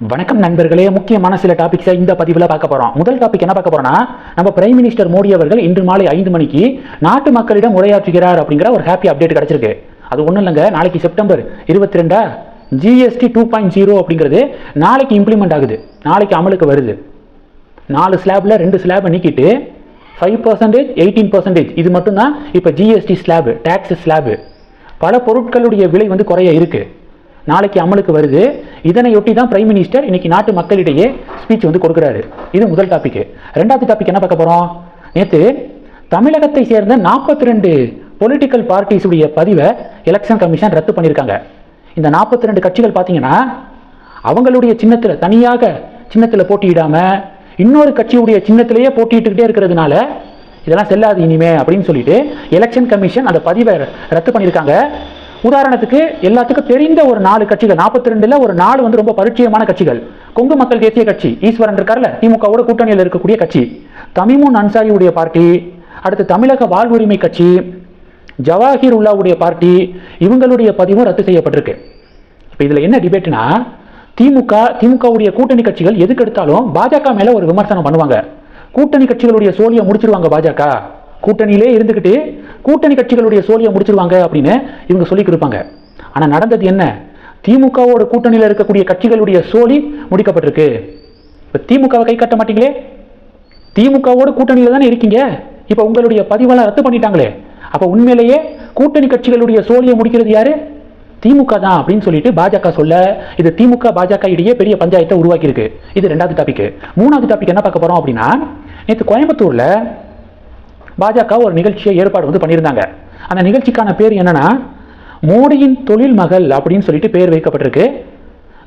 வணக்கம் நண்பர்களே. முக்கியமான சில டாபிக்ஸை இந்த பதிவில் பார்க்க போகிறோம் முதல் டாபிக் என்ன பார்க்க போகிறோம்னா நம்ம பிரைம் மினிஸ்டர் மோடி அவர்கள் இன்று மாலை ஐந்து மணிக்கு நாட்டு மக்களிடம் உரையாற்றுகிறார் அப்படிங்கிற ஒரு ஹாப்பி அப்டேட் கிடச்சிருக்கு. அது ஒன்றும் இல்லைங்க. நாளைக்கு செப்டம்பர் இருபத்தி ரெண்டா ஜிஎஸ்டி டூ பாயிண்ட் ஜீரோ அப்படிங்கிறது நாளைக்கு இம்ப்ளிமெண்ட் ஆகுது. நாளைக்கு அமலுக்கு வருது. நாலு ஸ்லாபில் ரெண்டு ஸ்லாபை நீக்கிட்டு ஃபைவ் பர்சன்டேஜ் எயிட்டீன் பர்சன்டேஜ் இது மட்டும்தான் இப்போ ஜிஎஸ்டி ஸ்லாபு டேக்ஸ் ஸ்லாபு பல பொருட்களுடைய விலை வந்து குறைய இருக்குது நாளைக்கு அமலுக்கு வருது. இதனையொட்டி தான் பிரைம் மினிஸ்டர் இன்னைக்கு நாட்டு மக்களிடையே ஸ்பீச் வந்து கொடுக்குறாரு. இது முதல் டாபிக் ரெண்டாவது டாபிக் என்ன பார்க்க போகிறோம் நேற்று தமிழகத்தை சேர்ந்த நாற்பத்தி ரெண்டு பொலிட்டிக்கல் பார்ட்டிஸுடைய பதிவை எலெக்ஷன் கமிஷன் ரத்து பண்ணியிருக்காங்க. இந்த நாற்பத்தி ரெண்டு கட்சிகள் பார்த்தீங்கன்னா அவங்களுடைய சின்னத்தில் தனியாக சின்னத்தில் போட்டியிடாமல் இன்னொரு கட்சியுடைய சின்னத்திலேயே போட்டியிட்டுக்கிட்டே இருக்கிறதுனால இதெல்லாம் செல்லாது இனிமே அப்படின்னு சொல்லிட்டு எலெக்ஷன் கமிஷன் அந்த பதிவை ரத்து பண்ணியிருக்காங்க. உதாரணத்துக்கு எல்லாத்துக்கும் தெரிந்த ஒரு நாலு கட்சிகள் நாற்பத்தி ரெண்டுல ஒரு நாலு வந்து ரொம்ப பரிச்சயமான கட்சிகள். கொங்கு மக்கள் தேசிய கட்சி ஈஸ்வரன் இருக்கார்ல திமுகவோட கூட்டணியில் இருக்கக்கூடிய கட்சி. தமிமுன் அன்சாரியுடைய பார்ட்டி அடுத்து தமிழக வாழ்வுரிமை கட்சி ஜவாஹிர் உல்லாவுடைய பார்ட்டி இவங்களுடைய பதிவும் ரத்து செய்யப்பட்டிருக்கு. இப்போ இதில் என்ன டிபேட்னா திமுக திமுகவுடைய கூட்டணி கட்சிகள் எதுக்கு எடுத்தாலும் பாஜக மேலே ஒரு விமர்சனம் பண்ணுவாங்க. கூட்டணி கட்சிகளுடைய சோழியை முடிச்சிருவாங்க பாஜக. கூட்டணியிலே இருந்துக்கிட்டு கூட்டணி கட்சிகளுடைய சோழியை முடிச்சிருவாங்க அப்படின்னு இவங்க சொல்லிக்கிட்டு இருப்பாங்க. ஆனால் நடந்தது என்ன? திமுகவோட கூட்டணியில் இருக்கக்கூடிய கட்சிகளுடைய சோழி முடிக்கப்பட்டிருக்கு. இப்போ திமுகவை கை கட்ட மாட்டீங்களே? திமுகவோட கூட்டணியில் தானே இருக்கீங்க? இப்போ உங்களுடைய பதிவெல்லாம் ரத்து பண்ணிட்டாங்களே. அப்போ உண்மையிலேயே கூட்டணி கட்சிகளுடைய சோழியை முடிக்கிறது யாரு? திமுக தான் அப்படின்னு சொல்லிட்டு பாஜக சொல்ல இது திமுக பாஜக இடையே பெரிய பஞ்சாயத்தை உருவாக்கியிருக்கு. இது ரெண்டாவது டாபிக் மூணாவது டாபிக் என்ன பார்க்க போகிறோம் அப்படின்னா நேற்று கோயம்புத்தூரில் பாஜக ஒரு நிகழ்ச்சியை ஏற்பாடு வந்து பண்ணியிருந்தாங்க. அந்த நிகழ்ச்சிக்கான பேர் என்னன்னா மோடியின் தொழில் மகள் அப்படின்னு சொல்லிட்டு பேர் வைக்கப்பட்டிருக்கு.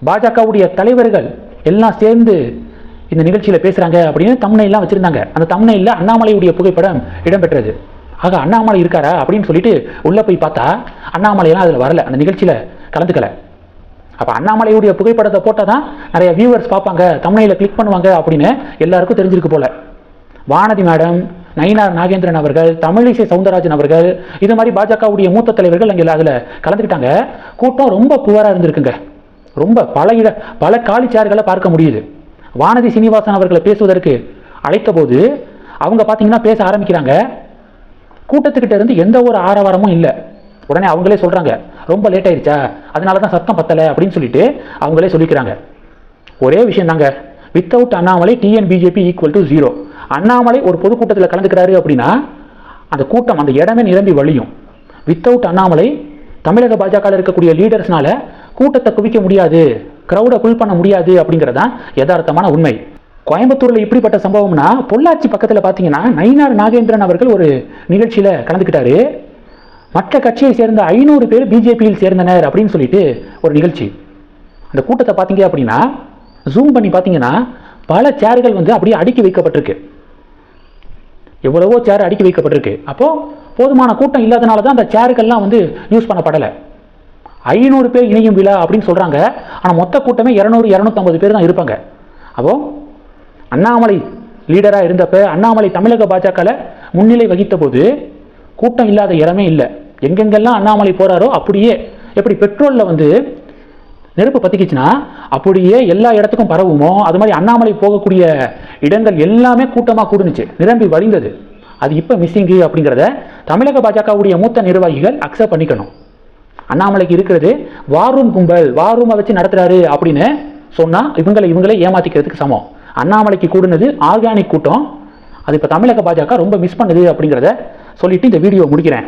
பாஜகவுடைய தலைவர்கள் எல்லாம் சேர்ந்து இந்த நிகழ்ச்சியில் பேசுகிறாங்க அப்படின்னு தம்னையெல்லாம் வச்சுருந்தாங்க. அந்த தம்னையில் அண்ணாமலையுடைய புகைப்படம் இடம்பெற்றது. ஆக அண்ணாமலை இருக்காரா அப்படின்னு சொல்லிட்டு உள்ளே போய் பார்த்தா அண்ணாமலையெல்லாம் அதில் வரல. அந்த நிகழ்ச்சியில் கலந்துக்கலை. அப்போ அண்ணாமலையுடைய புகைப்படத்தை போட்டால் தான் நிறைய வியூவர்ஸ் பார்ப்பாங்க தமிழையில் கிளிக் பண்ணுவாங்க அப்படின்னு எல்லாருக்கும் தெரிஞ்சிருக்கு போல. வானதி மேடம் நயினார் நாகேந்திரன் அவர்கள் தமிழிசை சவுந்தரராஜன் அவர்கள் இது மாதிரி பாஜகவுடைய மூத்த தலைவர்கள் அங்கே அதில் கலந்துக்கிட்டாங்க. கூட்டம் ரொம்ப புவராக இருந்திருக்குங்க. ரொம்ப பல இட பல காலி சேர்களை பார்க்க முடியுது. வானதி சீனிவாசன் அவர்களை பேசுவதற்கு அழைத்த போது அவங்க பார்த்தீங்கன்னா பேச ஆரம்பிக்கிறாங்க. கூட்டத்துக்கிட்ட இருந்து எந்த ஒரு ஆரவாரமும் இல்லை. உடனே அவங்களே சொல்கிறாங்க ரொம்ப லேட் ஆயிடுச்சா அதனால தான் சத்தம் பத்தலை அப்படின்னு சொல்லிட்டு அவங்களே சொல்லிக்கிறாங்க. ஒரே விஷயம் தாங்க without Annamalai TN BJP equal to zero Annamalai ஒரு பொதுக்கூட்டத்தில் கலந்துக்கிறாரு அப்படின்னா அந்த கூட்டம் அந்த இடமே நிரம்பி வழியும். வித்தவுட் அண்ணாமலை தமிழக பாஜகவில் இருக்கக்கூடிய லீடர்ஸ்னால கூட்டத்தை குவிக்க முடியாது க்ரௌடை ஃபுல் பண்ண முடியாது அப்படிங்கிறதான் யதார்த்தமான உண்மை. கோயம்புத்தூரில் இப்படிப்பட்ட சம்பவம்னா பொள்ளாச்சி பக்கத்தில் பார்த்தீங்கன்னா நயினார் நாகேந்திரன் அவர்கள் ஒரு நிகழ்ச்சியில் கலந்துக்கிட்டாரு. மற்ற கட்சியை சேர்ந்த ஐநூறு பேர் பிஜேபியில் சேர்ந்தனர் அப்படின்னு சொல்லிட்டு ஒரு நிகழ்ச்சி. அந்த கூட்டத்தை பார்த்தீங்க அப்படின்னா ஜூம் பண்ணி பார்த்தீங்கன்னா பல சேர்கள் வந்து அப்படியே அடுக்கி வைக்கப்பட்டிருக்கு. எவ்வளவோ சேர் அடுக்கி வைக்கப்பட்டிருக்கு. அப்போது போதுமான கூட்டம் இல்லாதனால தான் அந்த சேருக்கெல்லாம் வந்து யூஸ் பண்ணப்படலை. ஐநூறு பேர் இணையும் விழா அப்படின்னு சொல்கிறாங்க ஆனால் மொத்த கூட்டமே இரநூறு இரநூத்தம்பது பேர் தான் இருப்பாங்க. அப்போ அண்ணாமலை லீடராக இருந்தப்போ அண்ணாமலை தமிழக பாஜகவில் முன்னிலை வகித்த போது கூட்டம் இல்லாத இடமே இல்லை. எங்கெங்கெல்லாம் அண்ணாமலை போகிறாரோ அப்படியே எப்படி பெட்ரோலில் வந்து நெருப்பு பற்றிக்கிச்சுன்னா அப்படியே எல்லா இடத்துக்கும் பரவுமோ அது மாதிரி அண்ணாமலை போகக்கூடிய இடங்கள் எல்லாமே கூட்டமாக கூடுனுச்சு நிரம்பி வழிந்தது. அது இப்போ மிஸ்ஸிங்கு அப்படிங்கிறத தமிழக பாஜகவுடைய மூத்த நிர்வாகிகள் அக்செப்ட் பண்ணிக்கணும். அண்ணாமலைக்கு இருக்கிறது வாரூம் கும்பல் வாரூமை வச்சு நடத்துகிறாரு அப்படின்னு சொன்னால் இவங்களை இவங்களே ஏமாத்திக்கிறதுக்கு சமம். அண்ணாமலைக்கு கூடுனது ஆர்கானிக் கூட்டம். அது இப்போ தமிழக பாஜக ரொம்ப மிஸ் பண்ணுது அப்படிங்கிறத சொல்லிட்டு இந்த வீடியோ முடிக்கிறேன்.